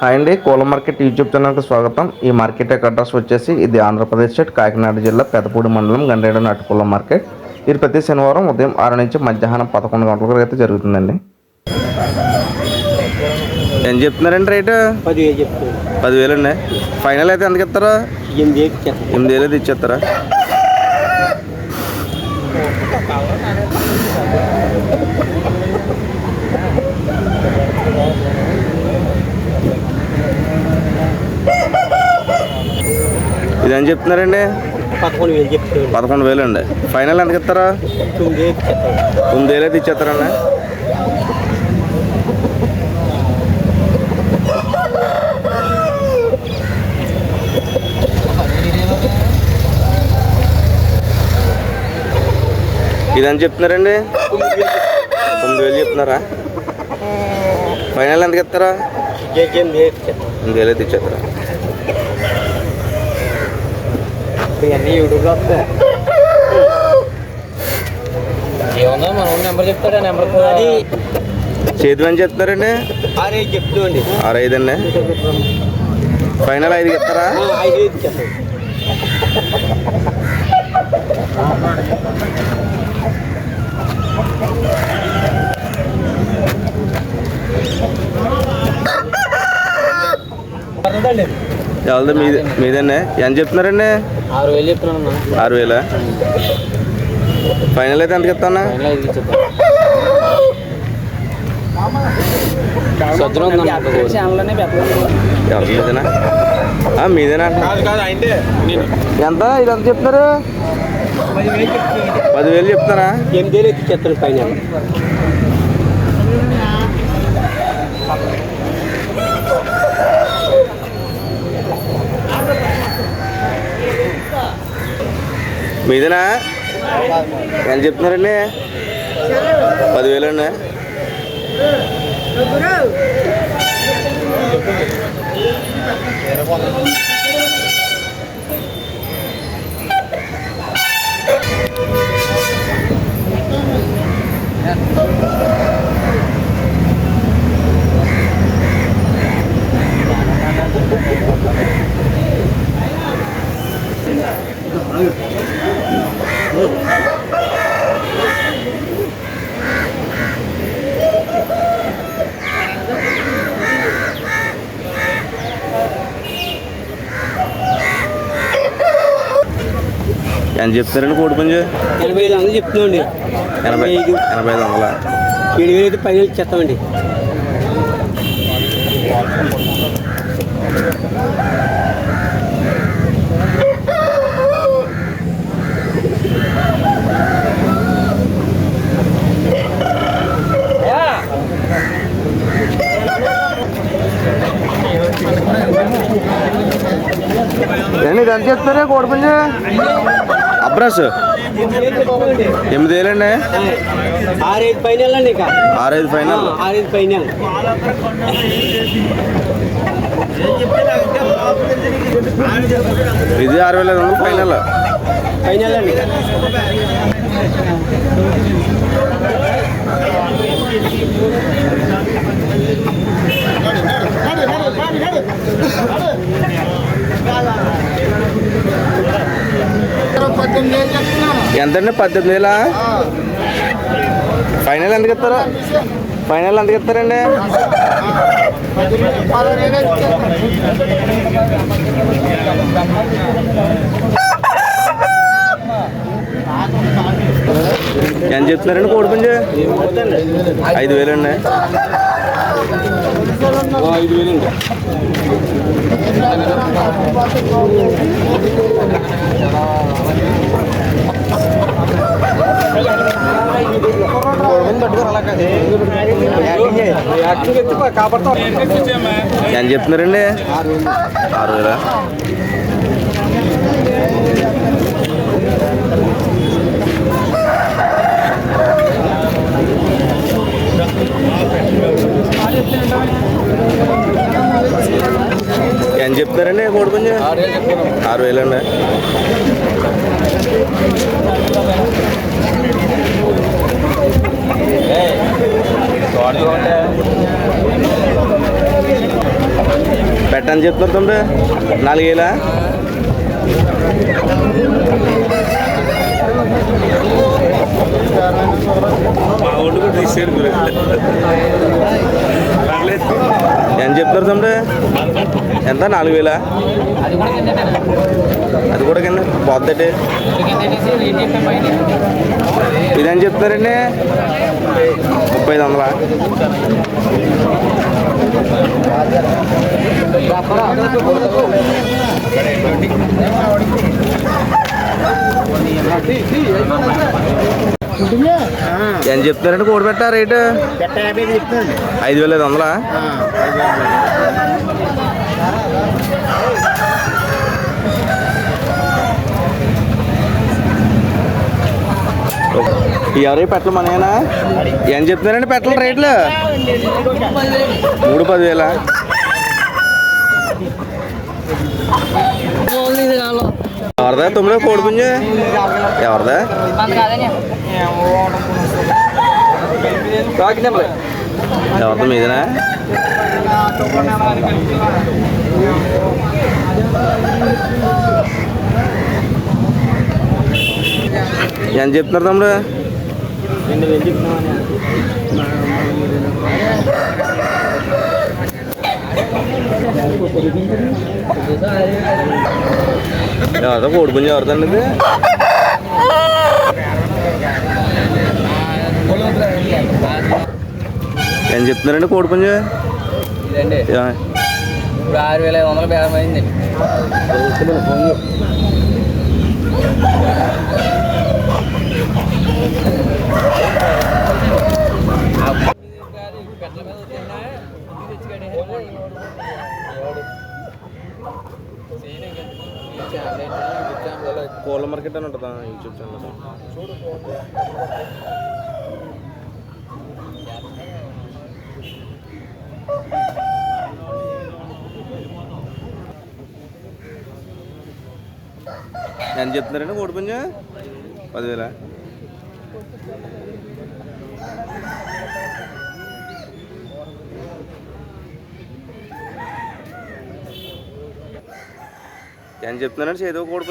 Hi అండి కోల market YouTube ఛానల్కి స్వాగతం. ఈ మార్కెట్ యొక్క అడ్రస్ వచ్చేసి ఇది ఆంధ్రప్రదేశ్ స్టేట్ కాకినాడ జిల్లా పెదపూడి మండలం గండ్రేడు నాటుకోల మార్కెట్. ఇది ప్రతి శనివారం ఉదయం ఆరు నుంచి మధ్యాహ్నం పదకొండు గంటల వరకు అయితే జరుగుతుందండి. ఏం చెప్తున్నారండి రేటు? పదివేలు అండి. ఫైనల్ అయితే ఎంతకి ఇస్తారా? ఎనిమిది వేలు ఇచ్చేస్తారా? ఇదేం చెప్తున్నారండి పదకొండు వేలు పదకొండు వేలు అండి ఫైనల్ ఎంతకి ఇస్తారా తొమ్మిది వేలు తొమ్మిది అయితే ఇచ్చేస్తారండి ఇదని చెప్తున్నారండి తొమ్మిది వేలు చెప్తున్నారా ఫైనల్ ఎంతకి ఇస్తారా ఎనిమిది వేలు అయితే ఇచ్చేస్తారా ఇవన్నీ యూట్యూబ్లో వస్తాయి ఏమన్నా మనం నెంబర్ చెప్తాడా నెంబర్ అది చేతి అని చెప్తున్నారండి ఆరే చెప్తామండి ఆరు ఐదు అండి? ఫైనల్ ఐదు ఇచ్చేస్తాను పర్లేదండి ఎవరిది? మీది మీదండి ఎంత చెప్తున్నారండి? ఆరు వేలు చెప్తున్నాను ఆరు వేల? ఫైనల్ అయితే ఎంతకి ఇస్తానా ఫైనల్ ఎవరి మీదేనా? ఆ, మీదేనా? ఎంత? ఇది ఎంత చెప్తున్నారు? పదివేలు చెప్తున్నారా? ఎనిమిది వేలు ఎత్తిచ్చేస్తాను పైన మీదేనా? ఎంత చెప్తున్నారండి? పదివేలు అండి ఎంత చెప్తారండి కోడి పుంజు? ఎనభై ఐదు వందలు చెప్తున్నామండి. ఎనభై ఐదు. ఎనభై ఐదు వందల? ఏడు వేలు అయితే పైన ఇది ఎంత చెప్తారా కోడి పుంజు అబ్రాస్ ఎనిమిది వేలండి ఆరైదు పైన వెళ్ళండి ఇక ఆరైదు ఫైనల్ ఆరైదు పైన ఇది ఆరు వేల ఐదు వందలు ఫైనల్ పైన వెళ్ళండి ఎంతండి? పద్దెనిమిది వేల? ఫైనల్ ఎందుకు ఇస్తారు? ఫైనల్ ఎంతకి ఇస్తారండి? ఎంత చెప్తున్నారండి కోడి పుంజు? ఐదు వేలండి ఐదు వేలండి. ఎంత చెప్తున్నారండి ఆరు వేల ఎంత చెప్తున్నారండి కోడి పుంజు ఆరు వేలండి పెట్టని చెప్తున్నారు తమ్ముడు. నాలుగేలా ఎంత చెప్తారు తమ్ముడు ఎంత నాలుగు వేలా? అది కూడా కింద? పోద్దటి ఇది చెప్తారండి? ముప్పై ఐదు వందలా ఎంత చెప్తారండి? కోడి పెట్ట రేటు? ఐదు వేల ఐదు వందలా. ఎవరి పెట్టలు మనయేనా? ఏం చెప్తున్నారండి పెట్టల రేట్లు? మూడు పదివేల? ఎవరిదా? తొమ్మిదో కోడి ఎవరిదా? ఎవరిదా మీదనా? ఎంత చెప్తున్నారు తమ్ముడు? ఎవరిదో కోడి పుంజు ఎవరిదండి ఇది ఏం చెప్తున్నారండి కోడి పుంజు ఇదండి ఏ- ఇప్పుడు ఆరు వేల ఐదు వందల బేరం అయింది కోళ్ళ మార్కెట్ అని ఉంటుందా యూట్యూబ్ ఛానల్ ఎంత చెప్తున్నారండి కోడి పుంజు పదివేల ఎంత చెప్తున్నాడు? చేతికి కోడి